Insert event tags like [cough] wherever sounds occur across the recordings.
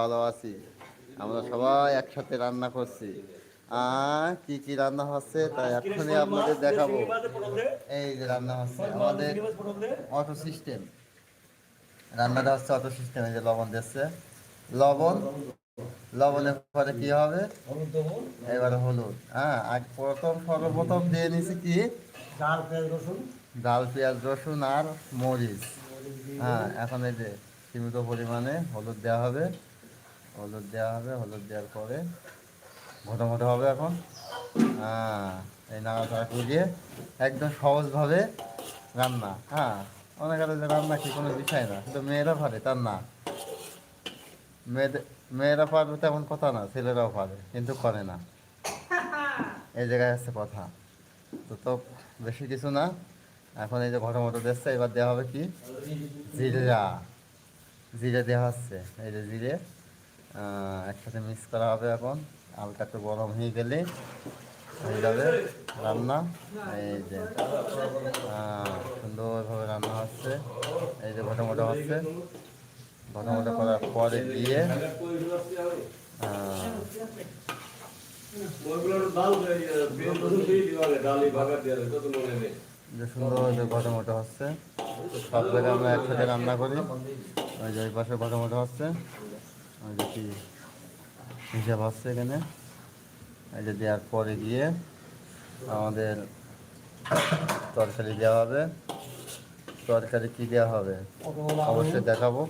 ভালো আছি। আমরা সবাই একসাথে রান্না করছি। কি কি রান্না হচ্ছে তাই এক্ষুনি আপনাদের দেখাবো। এই যে রান্না হচ্ছে আমাদের অটো সিস্টেম রান্নাটা হচ্ছে অটো সিস্টেম এই যে লবণ দিচ্ছে। লবণ? লবণের পরে কি হবে? এবারে হলুদ। হ্যাঁ প্রথম সর্বপ্রথম দিয়ে নিছি কি? ডাল পেঁয়াজ রসুন। ডাল পেঁয়াজ রসুন আর মরিচ। হ্যাঁ এখন এই যে সীমিত পরিমাণে হলুদ দেওয়া হবে। হলুদ দেওয়া হবে, হলুদ দেওয়ার পরে ঘটো ঘটো হবে এখন। হ্যাঁ এই নাড়াচাড়া করিয়ে একদম সহজভাবে রান্না হ্যাঁ। অনেক যে রান্না কি কোনো বিষয় না, কিন্তু মেয়েরা পারে, তার না। মেয়েদের মেয়েরা পারবে তেমন কথা না, ছেলেরাও পারে, কিন্তু করে না। এই জায়গায় আছে কথা। তো তো বেশি কিছু না। এখন এই যে ঘটো মটো দিচ্ছে, এবার দেওয়া হবে কি? জিরা। জিরে দেওয়া হচ্ছে, এই যে জিরে। একসাথে মিক্স করা হবে এখন। হালকা একটু গরম হয়ে গেলে হয়ে যাবে রান্না। এই যে সুন্দরভাবে রান্না হচ্ছে। এই যে ঘটো মোটো হচ্ছে। ঘটো মোটো করার পরে দিয়ে যে সুন্দর যে ঘটো মোটো হচ্ছে। সব জায়গায় আমরা একসাথে রান্না করি। ওই যে পাশে ঘটো মোটো হচ্ছে। ওই হিসাব হচ্ছে এখানে? যে দেওয়ার পরে গিয়ে আমাদের তরকারি দেওয়া হবে। তরকারি কি দেওয়া হবে? অবশ্যই দেখাবো।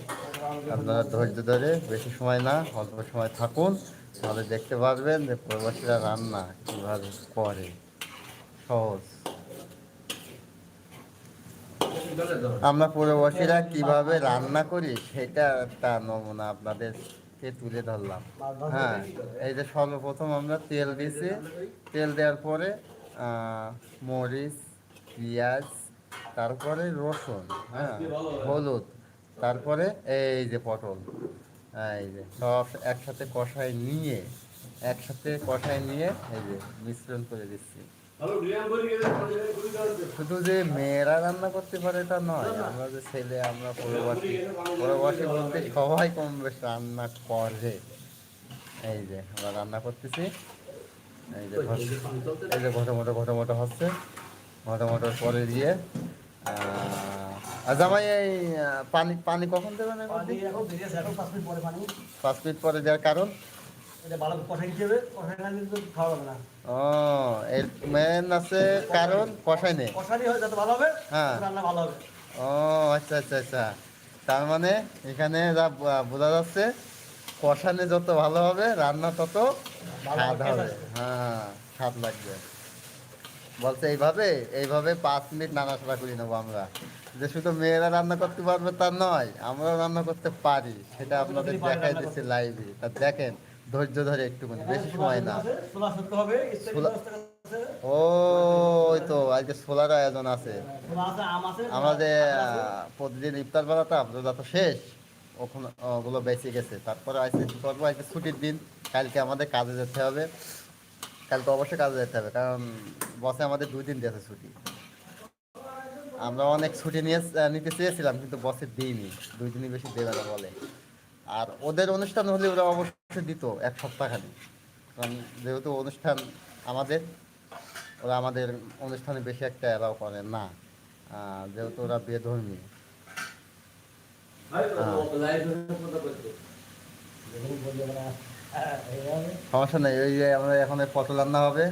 আপনারা ধৈর্য ধরে বেশি সময় না, অল্প সময় থাকুন, তাহলে দেখতে পারবেন যে প্রবাসীরা রান্না কীভাবে করে। সহজ। আমরা প্রবাসীরা কীভাবে রান্না করি সেটা একটা নমুনা আপনাদেরকে তুলে ধরলাম। হ্যাঁ এই যে সর্বপ্রথম আমরা তেল দিয়েছি। তেল দেওয়ার পরে মরিচ পেঁয়াজ তারপরে রসুন হ্যাঁ হলুদ তারপরে এই যে পটল এই যে সব একসাথে কষায় নিয়ে একসাথে কষায় নিয়ে এই যে মিশ্রণ করে দিচ্ছি। শুধু যে মেয়েরা রান্না করতে পারে তা নয় আমরা যে ছেলে আমরা পরবাসী। পরবাসী বলতে সবাই কম বেশ রান্না করে। এই যে আমরা রান্না করতেছি। এই যে এই যে ঘটো মোটো ঘটো মোটো হচ্ছে। ঘটো মোটোর পরে দিয়ে ভাই এই পানি পানি কখন দেবেন পাঁচ মিনিট পরে দেওয়ার কারণ? ও এর মেন আছে কারণ কষাই নেই। কষানি হয় যাতে ভালো হবে হ্যাঁ। রান্না ভালো হবে। ও আচ্ছা আচ্ছা আচ্ছা। তার মানে এখানে যা বোঝা যাচ্ছে কষানে যত ভালো হবে রান্না তত স্বাদ হবে, হ্যাঁ স্বাদ লাগবে। বলছে এইভাবে এইভাবে পাঁচ মিনিট নাড়াচাড়া করে নেব আমরা। যে শুধু মেয়েরা রান্না করতে পারবে তা নয় আমরা রান্না করতে পারি। সেটা আপনাদের দেখাই দিচ্ছি লাইভে তা দেখেন ধৈর্য ধরে একটুখানি বেশি সময় না। ওই তো আজকে সোলার আয়োজন আছে। আমাদের প্রতিদিন ইফতার বেলাটা রোজা তো শেষ। ওখানে ওগুলো বেঁচে গেছে। তারপরে আজকে কি করব? আজকে ছুটির দিন। কালকে আমাদের কাজে যেতে হবে। কালকে অবশ্যই কাজে যেতে হবে কারণ বসে আমাদের দুই দিন দিয়েছে ছুটি। আমরা অনেক ছুটি নিয়ে নিতে চেয়েছিলাম কিন্তু বসে দিইনি। দুই দিনই বেশি দেবে না বলে। আর ওদের অনুষ্ঠান হলে ওরা অবশ্যই দিত এক সপ্তাহ খালি। কারণ যেহেতু অনুষ্ঠান আমাদের ওরা আমাদের অনুষ্ঠানে বেশি একটা অ্যালাউ করে না। যেহেতু ওরা বেধর্মী। বললে মানে, হ্যাঁ, এইভাবে। সমস্যা নেই ওই যে আমরা এখন পটল রান্না হবে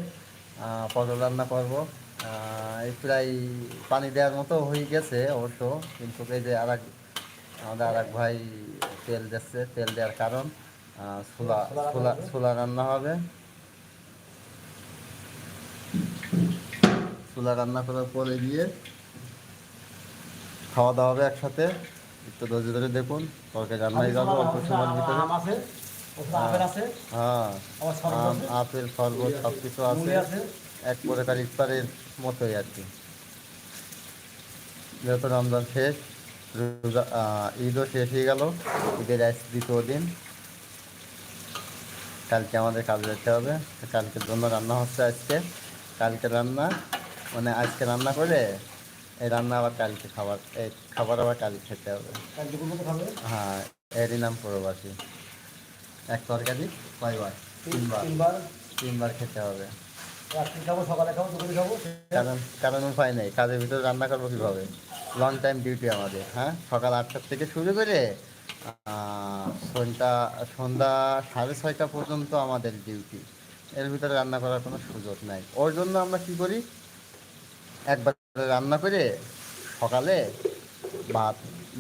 পটল রান্না করব। এই প্রায় পানি দেওয়ার মতো হয়ে গেছে অবশ্য কিন্তু এই যে আর এক আমাদের আর এক ভাই তেল দিচ্ছে তেল দেওয়ার কারণ ছোলা ছোলা ছোলা রান্না হবে। ছোলা রান্না করার পরে গিয়ে খাওয়া দাওয়া হবে একসাথে। একটু ধৈর্য ধরে দেখুন তরকারি রান্নাই যাব অল্প সময়ের ভিতরে। আম আপেল আছে হ্যাঁ আম আপেল শরবত সব কিছু আছে। এক প্রকার ইফতারের মতোই আর কি। যেহেতু রমজান শেষ রোজা ঈদও শেষ হয়ে গেল। ঈদের আজ দ্বিতীয় দিন। কালকে আমাদের কাজে যেতে হবে। কালকের জন্য রান্না হচ্ছে আজকে। কালকে রান্না মানে আজকে রান্না করে এই রান্না আবার কালকে খাবার এই খাবার আবার কালকে খেতে হবে। হ্যাঁ এরই নাম প্রবাসী। এক তরকারি কয়বার? তিনবার। তিনবার? তিনবার খেতে হবে। কারণ কারণ উপায় নেই। কাজের ভিতরে রান্না করব কীভাবে? লং টাইম ডিউটি আমাদের হ্যাঁ? সকাল আটটার থেকে শুরু করে সন্ধ্যা সন্ধ্যা সাড়ে ছয়টা পর্যন্ত আমাদের ডিউটি এর ভিতরে রান্না করার কোনো সুযোগ নাই। ওর জন্য আমরা কি করি? একবার রান্না করে সকালে ভাত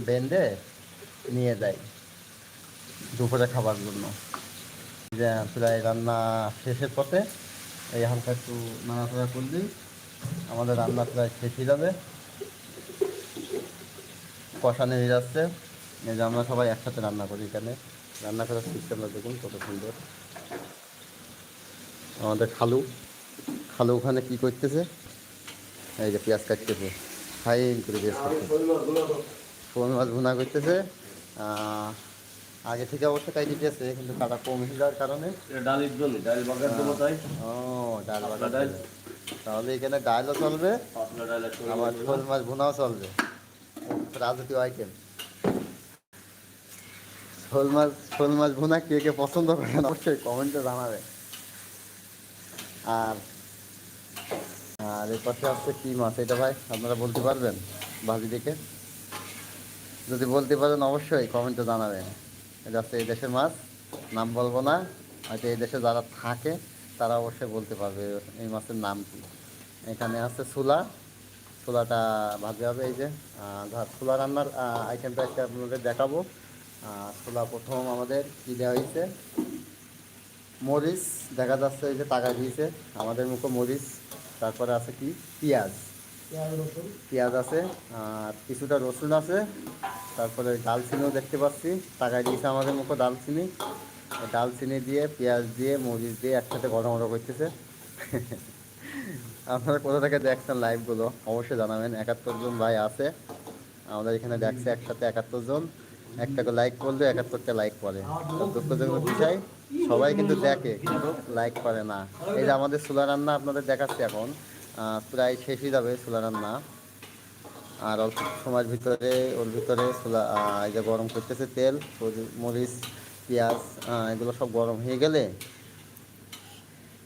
বেঁধে নিয়ে যাই দুপুরে খাবার জন্য। প্রায় রান্না শেষের পথে এই হালকা একটু নাড়াচাড়া করলেই আমাদের রান্না প্রায় শেষ হয়ে যাবে। কষানো হয়ে যাচ্ছে। এই যে আমরা সবাই একসাথে রান্না করি এখানে। রান্না করার সিস্টেমটা দেখুন কত সুন্দর। আমাদের খালু। খালু ওখানে কি করতেছে? এই যে পেঁয়াজ কাটতেছে। ফাইন করে পেঁয়াজ কাটতেছে। শোল মাছ ভুনা করতেছে। আগে থেকে অবশ্য কাই দিতেছে কিন্তু কাটা কম হয়ে যাওয়ার কারণে। ডালের জন্য ডাল বাগার দেবো তাই? ও ডাল ডাল। তাহলে এখানে ডালও চলবে আবার শোল মাছ ভুনাও চলবে। রাজকীয় আইটেম শোল মাছ শোল মাছ ভুনা কে কে পছন্দ অবশ্যই কমেন্টে জানাবে আর আর এর পাশে আসছে কি মাছ এটা ভাই, আপনারা বলতে পারবেন ভাজি দেখে? যদি বলতে পারেন অবশ্যই কমেন্টে জানাবেন। এটা হচ্ছে এই দেশের মাছ, নাম বলব না, হয়তো এই দেশে যারা থাকে তারা অবশ্যই বলতে পারবে এই মাছের নাম কি। এখানে আছে সুলা ছোলাটা ভাজতে হবে এই যে। ধর ছোলা রান্নার আইটেমটা আজকে আপনাদের দেখাবো। ছোলা প্রথম আমাদের কী দেওয়া হয়েছে? মরিচ দেখা যাচ্ছে এই যে টাকা দিয়েছে। আমাদের মুখে মরিচ তারপরে আছে কি? পেঁয়াজ। পেঁয়াজ আছে আর কিছুটা রসুন আছে। তারপরে ডালচিনিও দেখতে পাচ্ছি। টাকা দিয়েছে আমাদের মুখে ডালচিনি। ডালচিনি দিয়ে পেঁয়াজ দিয়ে মরিচ দিয়ে একসাথে গরম গরম করতেছে। [laughs] আপনারা কোথা থেকে দেখছেন লাইভগুলো অবশ্যই জানাবেন। একাত্তর জন ভাই আছে। আমাদের এখানে দেখছে একসাথে একাত্তর জন। একটা লাইক করলে, একাত্তরটা লাইক করে। দুঃখজনক বিষয়, সবাই কিন্তু দেখে, কিন্তু লাইক করে না। এই যে আমাদের চুলা রান্না আপনাদের দেখাচ্ছি এখন। প্রায় শেষ হয়ে যাবে চুলা রান্না। আর অল্প সময়ের ভিতরে, ওর ভিতরে চুলা এই যে গরম করতেছে তেল, মরিচ পেঁয়াজ এগুলো সব গরম হয়ে গেলে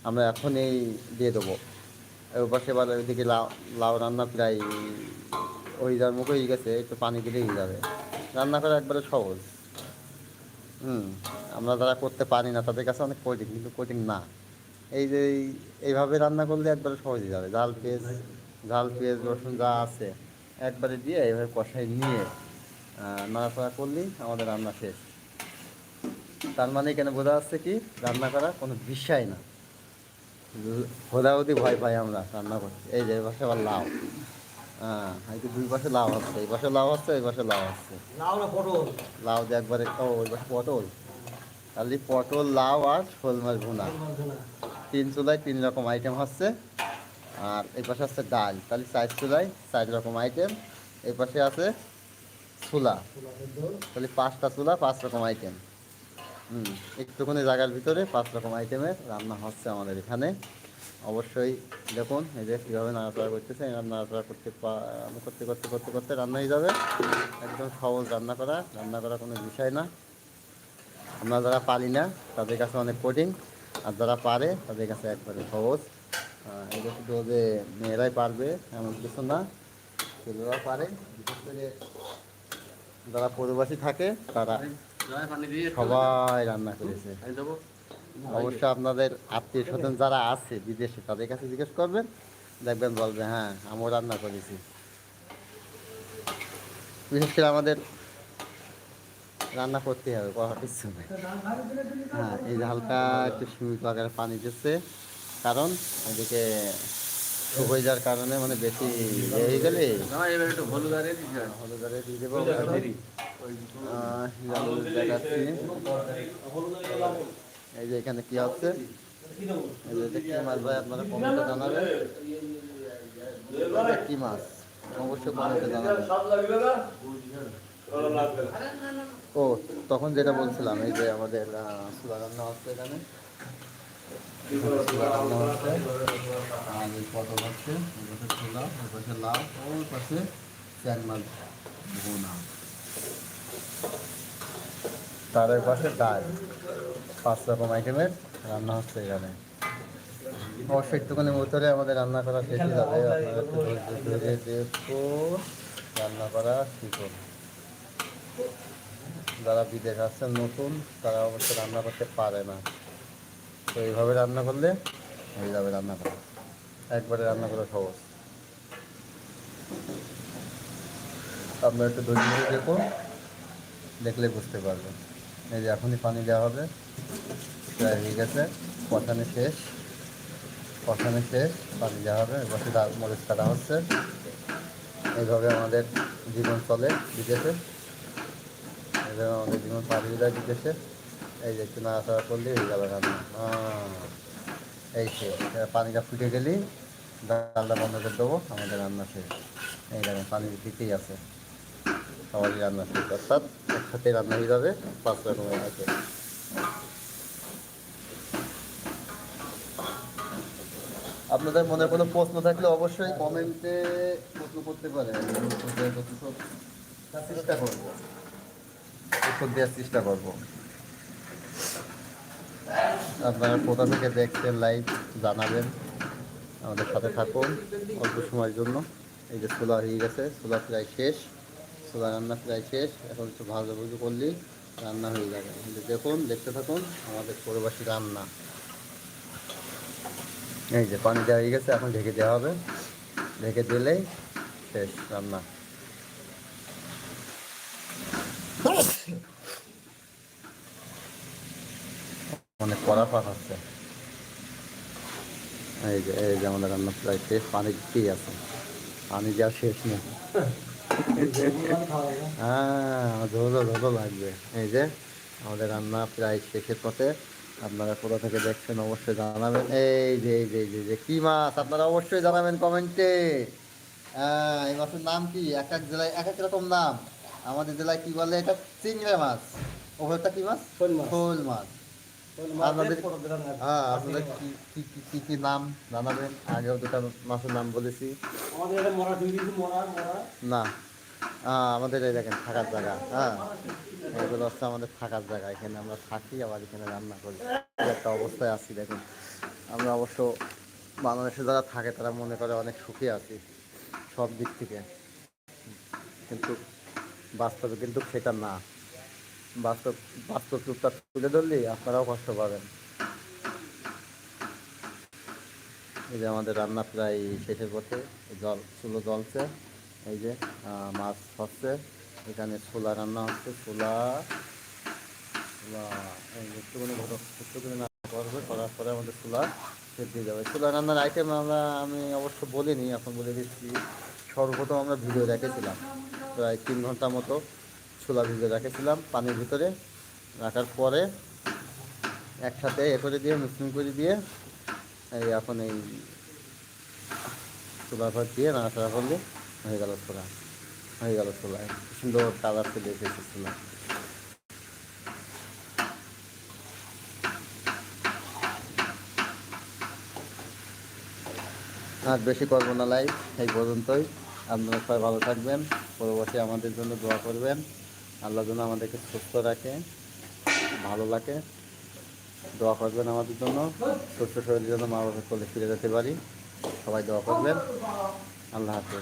আমরা এখন এই দিয়ে দেবো। পাশে এবার ওইদিকে লাউ লাউ রান্না প্রায় ওই যার মুখে হয়ে গেছে, একটু পানি দিলেই যাবে। রান্না করা একবারে সহজ। হুম, আমরা যারা করতে পারি না, তাদের কাছে অনেক কঠিন, কিন্তু কঠিন না। এই যে এই- এইভাবে রান্না করলে একবারে সহজ হয়ে যাবে। ঝাল পেঁয়াজ ঝাল পেঁয়াজ, রসুন যা আছে, একবারে দিয়ে এইভাবে কষাই নিয়ে নাড়াচাড়া করলেই আমাদের রান্না শেষ। তার মানে এখানে বোঝা যাচ্ছে কি, রান্না করা কোনো বিষয় না। হোদাহুদি ভয় পাই আমরা রান্না করতে। এই যে এই পাশে আবার লাউ। হ্যাঁ এই দুই পাশে লাউ হচ্ছে এই পাশে লাউ হচ্ছে এই পাশে লাউ হচ্ছে লাউ না পটল? লাউ দিয়ে একবারে ও ওই পাশে পটল। খালি পটল লাউ আর শোল মাছ ভুনা। তিন চুলায় তিন রকম আইটেম হচ্ছে আর এই পাশে আছে ডাল। তাহলে চার চুলায় চার রকম আইটেম এই পাশে আছে ছোলা। তাহলে পাঁচটা চুলা পাঁচ রকম আইটেম হুম, একটুখানি জায়গার ভিতরে পাঁচ রকম আইটেমের রান্না হচ্ছে আমাদের এখানে। অবশ্যই দেখুন, এই যে কীভাবে নাড়াচাড়া করতেছে এই নাড়াচাড়া করতে করতে করতে করতে করতে রান্না হয়ে যাবে। একদম সহজ রান্না করা রান্না করা কোনো বিষয় না। আমরা যারা পারি না, তাদের কাছে অনেক কঠিন। আর যারা পারে, তাদের কাছে একবারে সহজ। এটা শুধু যে মেয়েরাই পারবে, এমন কিছু না। ছেলেরাও পারে। বিশেষ করে যারা প্রবাসী থাকে, তারা সবাই রান্না করেছে। অবশ্যই আপনাদের আত্মীয় স্বজন যারা আছে বিদেশে তাদের কাছে জিজ্ঞেস করবেন দেখবেন বলবে হ্যাঁ আমিও রান্না করেছি। বিশেষ করে আমাদের রান্না করতে হবে করার কিছু নেই। হ্যাঁ এই হালকা একটু সীমিত আকারে পানি দিচ্ছে কারণ এদিকে শুকিয়ে যাওয়ার কারণে মানে বেশি ইয়ে হয়ে গেলে হলুদ আর দিয়ে দেবো। দেখাচ্ছি। এই যে এখানে কি হচ্ছে? কি মাছ ভাই আপনারা কমেন্টে জানাবেন। কি মাছ? অবশ্যই কমেন্টে জানাবেন। ও তখন যেটা বলছিলাম এই যে আমাদের রান্না হচ্ছে এখানে চুলা রান্না হচ্ছে আর এই তার ওই পাশে ডাল, পাঁচ রকম আইটেমের রান্না হচ্ছে এখানে। অবশ্যই একটুখানি ভিতরে আমাদের রান্না করা শেষ যাবে। দেখুন রান্না করা শিখুন যারা বিদেশ আসছেন, নতুন, তারা অবশ্য রান্না করতে পারে না। তো এইভাবে রান্না করলে হয়ে যাবে রান্না করা। একবারে রান্না করা সহজ। আপনার একটু ধৈর্য ধরে দেখুন, দেখলে বুঝতে পারবেন। এই যে এখনই পানি দেওয়া হবে, প্রায় হয়ে গেছে, কষানো শেষ। কষানো শেষ, পানি দেওয়া হবে, এবার ডাল মরিচ কাটা হচ্ছে। এইভাবে আমাদের জীবন চলে বিদেশে। এইভাবে আমাদের জীবন পালিয়ে যায় বিদেশে। এই যে একটু নাড়াচাড়া করলে হয়ে গেল রান্না। এই শেষ এবার পানিটা ফুটে গেলেই ডালটা বন্ধ করে দেবো, আমাদের রান্না শেষ। এই দেখেন, পানি দিতেই আছে। সবারই রান্না শেষ। অর্থাৎ একসাথে রান্না হয়ে যাবে, পাঁচ রকমের আছে। আপনাদের মনে কোনো প্রশ্ন থাকলে অবশ্যই কমেন্টে প্রশ্ন করতে পারেন। চেষ্টা করব। উত্তর দেওয়ার চেষ্টা করব। আপনারা কোথা থেকে দেখছেন লাইভ জানাবেন। আমাদের সাথে থাকুন অল্প সময়ের জন্য। এই যে ছোলা হয়ে গেছে ছোলা প্রায় শেষ। ছোলা রান্না প্রায় শেষ। এখন একটু ভাজা ভুজু করলেই রান্না হয়ে যাবে। দেখুন, দেখতে থাকুন, আমাদের পরিবাসী রান্না। এই যে পানি দেওয়া হয়ে গেছে, এখন ঢেকে দেওয়া হবে। ঢেকে দিলেই শেষ রান্না। কড়া পাক হচ্ছে এই যে এই যে আমাদের রান্না প্রায় শেষ পানি দিতেই আছে। পানি দেওয়া শেষ নেই। হ্যাঁ ঝোলো ঝোলো লাগবে। এই যে আমাদের রান্না প্রায় শেষের পথে। আপনারা কোথা থেকে দেখছেন অবশ্যই জানাবেন। এই যে এই যে এই যে, কি মাছ? আপনারা অবশ্যই জানাবেন কমেন্টে। হ্যাঁ এই মাছের নাম কি? এক এক জেলায় এক এক রকম নাম। আমাদের জেলায় কি বলে? এটা চিংড়ে মাছ। ওপরটা কি মাছ। শোল মাছ। শোল মাছ শোল মাছের আপনাদের হ্যাঁ আপনাদের কি কি কি- কি কি নাম জানাবেন? আগেও দুটা মাছের নাম বলেছি। না আমাদের এই দেখেন থাকার জায়গা হ্যাঁ। এগুলো হচ্ছে আমাদের থাকার জায়গা এখানে আমরা থাকি আবার এখানে রান্না করি। একটা অবস্থায় আছি দেখুন। আমরা অবশ্য বাংলাদেশে যারা থাকে তারা মনে করে অনেক সুখী আছি সব দিক থেকে। কিন্তু বাস্তবে কিন্তু সেটা না। বাস্তব বাস্তব রূপটা তুলে ধরলে আপনারাও কষ্ট পাবেন। এই যে আমাদের রান্না প্রায় শেষের পথে, জল, চুলো জ্বলছে, এই যে মাছ হচ্ছে এখানে ছোলা রান্না হচ্ছে, ছোলা আমাদের যাবে। রান্নার আইটেম আমরা, আমি অবশ্য বলিনি, এখন বলে দিচ্ছি। সর্বপ্রথম আমরা ভিডিও রেখেছিলাম প্রায় তিন ঘণ্টা মতো। ছোলা ভিডিও রেখেছিলাম পানির ভিতরে। রাখার পরে একসাথে এ করে দিয়ে মিক্সিং করে দিয়ে এই এখন এই চুলা ভাত দিয়ে নাড়াচাড়া করলে হয়ে গেল ছোলা হয়ে গেল ছোলা সুন্দর কালার চলে এসেছে ছোলা আর বেশি করব না লাইভ এই পর্যন্তই। আপনারা সবাই ভালো থাকবেন। পরবর্তী আমাদের জন্য দোয়া করবেন। আল্লাহ যেন আমাদেরকে সুস্থ রাখে, ভালো লাগে দোয়া করবেন আমাদের জন্য। সুস্থ শরীরের জন্য মা বাবার কোলে ফিরে যেতে পারি। সবাই দোয়া করবেন। আল্লাহ হাফিজ?